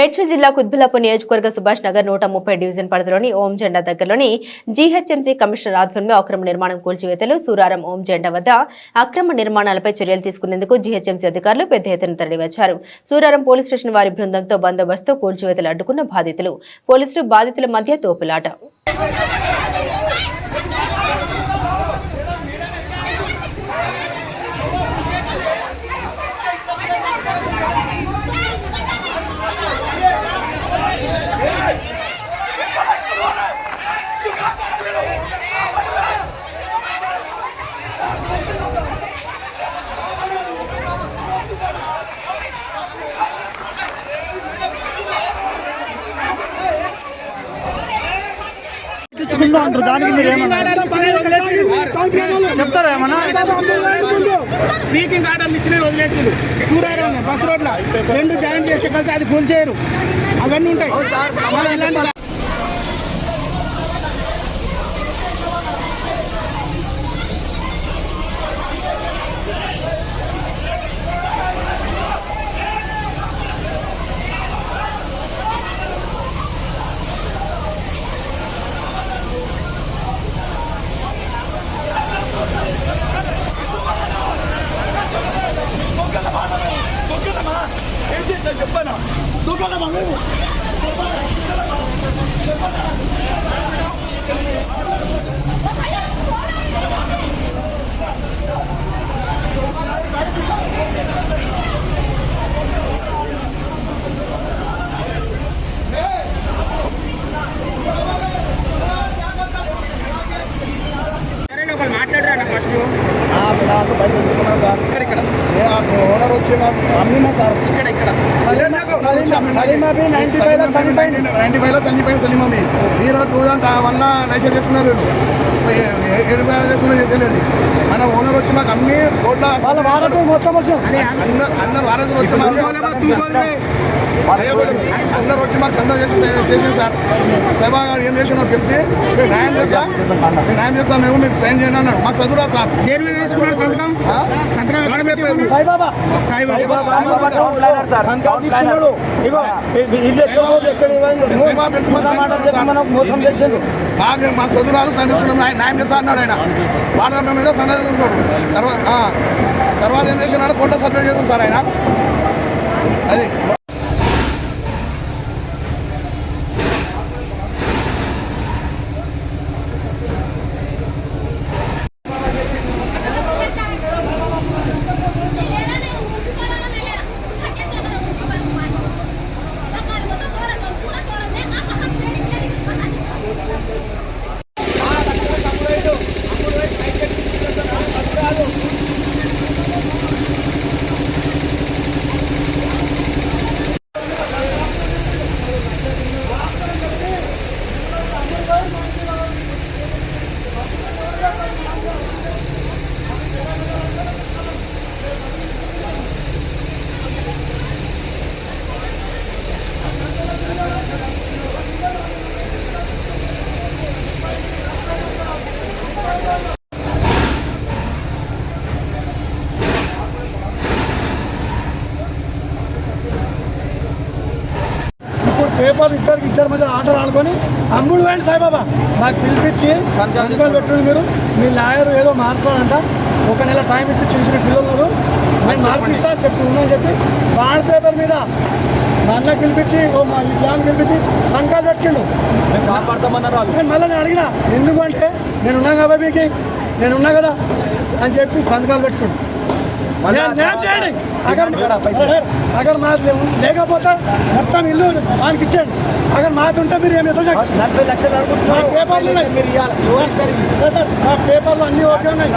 మేడ్చల్ జిల్లా కుత్బుల్లాపూర్ నియోజకవర్గ సుభాష్ నగర్ నూట ముప్పై డివిజన్ పరిధిలోని ఓం జెండా దగ్గరలోని జీహెచ్ఎంసీ కమిషనర్ ఆధ్వర్యంలో అక్రమ నిర్మాణం కూల్చివేతలు సూరారం ఓం జెండా వద్ద అక్రమ నిర్మాణాలపై చర్యలు తీసుకునేందుకు జీహెచ్ఎంసీ అధికారులు పెద్ద ఎత్తున తరలివచ్చారు. సూరారం పోలీస్ స్టేషన్ వారి బృందంతో బందోబస్తు కూల్చివేతలు అడ్డుకున్న బాధితులు. పోలీసులు బాధితుల మధ్య తోపులాట. తెచ్చుకుందాం అంటారు. దానికి మీరు ఏమన్నా చెప్తారా ఏమన్నా? స్పీకింగ్ ఆర్డర్లు ఇచ్చిన వదిలేసిండు చూడారు బస్ రోడ్ల. రెండు జాయిన్ చేస్తే కలిసి అది కూల్ చేయరు. అవన్నీ ఉంటాయి మళ్ళీ ఇలాంటి మాట్లాడరా ఫస్ట్ ఓనర్ వచ్చి నాకు అమ్మినా సార్ ఇక్కడ ఇక్కడ సలీమాబి నైన్టీ ఫైవ్లో చనిపోయింది నైన్టీ ఫైవ్లో చనిపోయిన సలీమమ్మి మీరు టూ థౌసండ్ వన్ ఏ- ఏ- ఏడు వేల తెలియదు మన ఓనర్ వచ్చి మాకు అమ్మి కోట్ల వాళ్ళ వారసు మొత్తం వచ్చాం అందరు వారసులు వచ్చి అందరు వచ్చి మాకు సందర్శన చేసి చేసింది సార్. సభా గారు ఏం చేసినా తెలిసి? మీరు న్యాయం చేస్తా? న్యాయం చేస్తా మేము మీకు సైన్ చేయండి అన్నాడు. మాకు చదువురా సార్. దేని మీద తీసుకున్నాడు సంతకం? సంతకం? సాయిబాబా. మాకు మా చదువురాలు సందేశం న్యాయం చేస్తా అన్నాడు ఆయన. వాటర్ మీద సందేశం తర్వాత ఆ, తర్వాత ఏం చేసినాడు? కోట సబ్మిట్ చేస్తాం సార్ ఆయన. అది. మధ్య ఆటలు ఆడుకొని అమ్ముడు వేయండి సాయిబాబా నాకు పిలిపించి సంతకాలు పెట్టుకుని మీరు. మీ లాయర్ ఏదో మారుతాడంట ఒక నెల టైం ఇచ్చి చిన్న చిన్న పిల్లలు. నేను మార్పిస్తా చెప్పి ఉన్నాను చెప్పి బాండ్ పేపర్ మీద మా అన్న పిలిపించి ఓ మా ఈ ప్లాన్ పిలిపించి సంతకాలు పెట్టిండు. నేను మళ్ళీ నేను అడిగిన ఎందుకు అంటే నేను ఉన్నా కాబట్టి మీకు? నేను ఉన్నా కదా? అని చెప్పి సంతకాలు పెట్టుకుంటు అగర్ అగర్ లే- లేకపోతే మొత్తం ఇల్లు వానికి ఇచ్చేయండి. మాది ఉంటే మీరు ఏమి ఎదురు మా పేపర్లు ఉన్నాయి. పేపర్- మా పేపర్లు అన్నీ ఓకే ఉన్నాయి.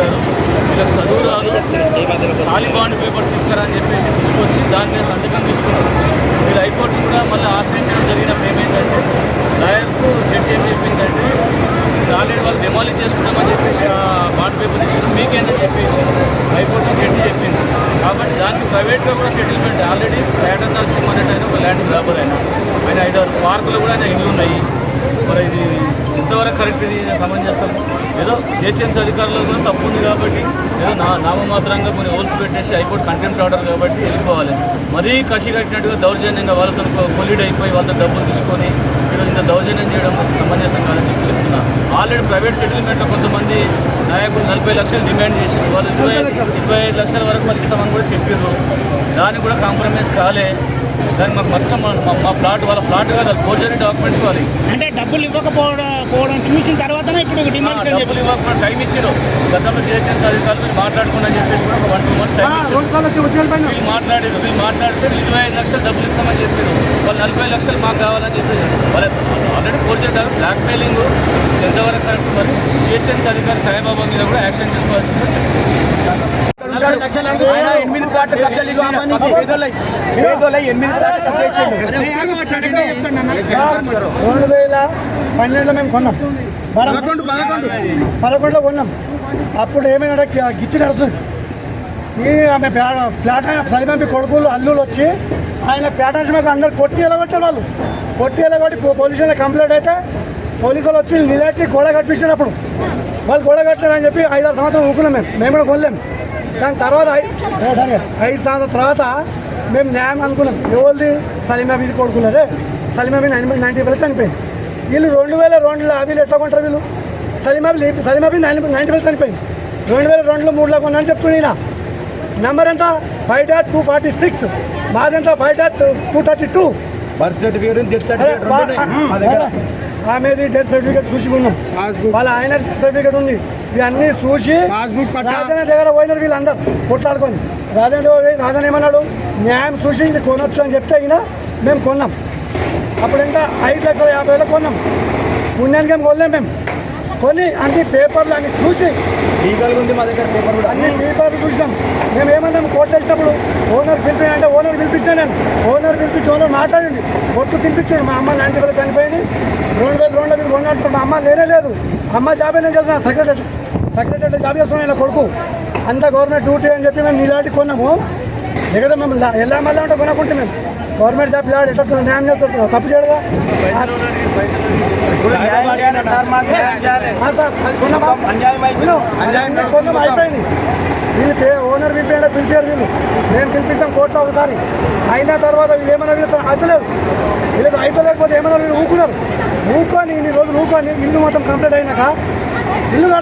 గారు ఇలా చదువురాలు తాలిబాండ్ పేపర్ తీసుకురా అని చెప్పేసి తీసుకొచ్చి దాని మీద సంతకం తీసుకున్నారు. మీరు హైకోర్టు కూడా మళ్ళీ ఆశ్రయించడం జరిగినప్పుడు ఏమైందంటే లాయర్కు జడ్జి ఏం చెప్పిందంటే ఆల్రెడీ వాళ్ళు డెమాలిష్ చేసుకుంటామని చెప్పేసి ఆ బాండ్ పేపర్ తీసుకున్నాం మీకేందని చెప్పేసి హైకోర్టు జడ్జి చెప్పింది. కాబట్టి దానికి ప్రైవేట్గా కూడా సెటిల్మెంట్ ఆల్రెడీ ల్యాండ్ నరసింహ అనేట ఆయన ఒక ల్యాండ్ గ్రాబర్ ఆయన ఆయన ఐదారు పార్కులు కూడా ఆయన ఇల్లు ఉన్నాయి మరి ఇది ఎంతవరకు కరెక్ట్ ఇది సమంజసం ఏదో జిహెచ్ఎంసీ అధికారులు కూడా తప్పు ఉంది కాబట్టి ఏదో నా నామమాత్రంగా కొన్ని హోల్స్ పెట్టేసి హైకోర్టు కంటెంప్ట్ ఆర్డర్ కాబట్టి వెళ్ళిపోవాలి. మరీ కసి కట్టినట్టుగా దౌర్జన్యంగా వాళ్ళతో కొలీడ్ అయిపోయి వాళ్ళతో డబ్బులు తీసుకొని ఈరోజు ఇంత దౌర్జన్యం చేయడం సమంజసం కాదని చెప్పి చెప్తున్నా. ఆల్రెడీ ప్రైవేట్ సెటిల్మెంట్లో కొంతమంది నాయకులు నలభై లక్షలు డిమాండ్ చేసింది వాళ్ళు ఇరవై ఇరవై ఐదు లక్షల వరకు మరి ఇస్తామని కూడా చెప్పారు దానికి కూడా కాంప్రమైజ్ కాలే. దానికి మాకు మొత్తం మా- ప్లాట్ వాళ్ళ ప్లాట్ కాదు ఫోర్జరీ డాక్యుమెంట్స్ వారి అంటే డబ్బులు ఇవ్వకపోవడం పోవడం చూసిన తర్వాతనే ఇప్పుడు డిమాండ్ డబ్బులు ఇవ్వకుండా టైం ఇచ్చారు గతంలో జిహెచ్ఎంసీ అధికారులు మీరు మాట్లాడుకున్నా చెప్పేసి కూడా ఒక వన్ టూ మంత్స్ టైం వీళ్ళు మాట్లాడారు వీళ్ళు మాట్లాడితే వీళ్ళు ఇరవై ఐదు లక్షలు డబ్బులు ఇస్తామని చెప్పారు వాళ్ళు నలభై లక్షలు మాకు కావాలని చెప్పేసి వాళ్ళ ఆల్రెడీ ఫోర్జరీ బ్లాక్ మెయిలింగ్ ఎంతవరకు కరెక్ట్ మరి? జిహెచ్ఎంసీ అధికారి సాయిబాబా మీద కూడా యాక్షన్ తీసుకోవాల్సింది ఎనిమిది కబ్జాలు పేదోళ్ళై రెండు వేల పన్నెండులో మేము కొన్నాం. పదకొండు పదకొండు. పదకొండులో కొన్నాం. అప్పుడు ఏమైనా గిచ్చి నడుస్తుంది ఆమె ఫ్లా- ఫ్లాట్ సలిమంపి కొడుకులు అల్లులు వచ్చి ఆయన ప్యాటర్న్స్ మీద అందరు కొట్టి ఎలగొట్టారు వాళ్ళు. కొట్టి ఎలగొట్టి పో- పోలీస్ స్టేషన్లో కంప్లైంట్ అయితే పోలీసు వాళ్ళు వచ్చి నిలబెట్టి గోడ కట్టించినప్పుడు వాళ్ళు గోడ కట్టారని చెప్పి ఐదారు సంవత్సరం ఊకున్నాం మేము. మేము కూడా కొనలేం. దాని తర్వాత ఐదు సంవత్సరాల తర్వాత మేము న్యాయం అనుకున్నాం. ఎవరిది? సలీమా బీది కొడుకున్నదే సలీమా బీ నైన్ నైంటీ వేలు చనిపోయింది. వీళ్ళు రెండు వేల రెండులో వీళ్ళు ఎట్లా కొంటారు వీళ్ళు? సలీమా బీ సలీమా బీ నైన్ నైంటీ వేలు చనిపోయింది. రెండు వేల రెండులో మూడులో కొన్నా అని చెప్తున్నా నెంబర్ ఎంత? Five dot two forty six. మాదెంత five dot two thirty two. Birth certificate death certificate ఆమెది డెత్ సర్టిఫికేట్ చూసి ఉన్నాం పాస్బుక్ వాళ్ళ ఆయన డెత్ సర్టిఫికేట్ ఉంది. ఇవన్నీ చూసి రాజధాని దగ్గర పోయినారు వీళ్ళందరూ. కొట్లాడుకొని. రాజధాని దగ్గర రాజధాని ఏమన్నాడు? న్యాయం చూసి ఇది కొనొచ్చు అని చెప్తే అయినా మేము కొన్నాం. అప్పుడు ఇంకా ఐదు లక్షల యాభై వేలు కొన్నాం. పుణ్యానికి ఏం కొనలేం మేము. కొని అన్ని పేపర్లు అన్ని చూసి లీగల్ ఉంది మా దగ్గర పేపర్ కూడా. అన్ని పేపర్లు చూసినాం. మేము ఏమన్నాం? కోర్టు వేసినప్పుడు ఓనర్ పిలిపి అంటే ఓనర్ పిలిపించాను నేను. ఓనర్ పిలిపించి ఓనర్ మాట్లాడండి కొట్టు తినిపించాడు మా అమ్మ లాంటి వాళ్ళు చనిపోయింది. రెండు వేల రెండు వేలు కొన్నట్టు మా అమ్మ లేనే లేదు. అమ్మ జాబ్ నేను చేస్తున్నా. సెక్రటరీ. సెక్రటరీ జాబ్ చేస్తున్నాను ఇలా కొడుకు. అంతా గవర్నమెంట్ డ్యూటీ అని చెప్పి మేము నీలాంటి కొన్నాము. ఎక్కడ మేము ఎలా మళ్ళీ ఉంటే కొనకుంటే మేము. గవర్నమెంట్ జాబ్ లాడు ఎట్లా న్యాయం చేస్తున్నాం తప్పు చేయడదా సార్ అయిపోయింది. కొంచెం అయిపోయింది. వీళ్ళు ఓనర్ పిలిపాడు పిలిపారు వీళ్ళు. మేము పిలిపిస్తాం కోర్టులో ఒకసారి. అయిన తర్వాత వీళ్ళు ఏమైనా వీళ్ళు అయితలేదు వీళ్ళకి అయితే లేకపోతే వీళ్ళు ఊకున్నారు ఊకొని ఇన్ని రోజులు ఊకొని ఇల్లు మొత్తం కంప్లీట్ అయినాక ఇల్లు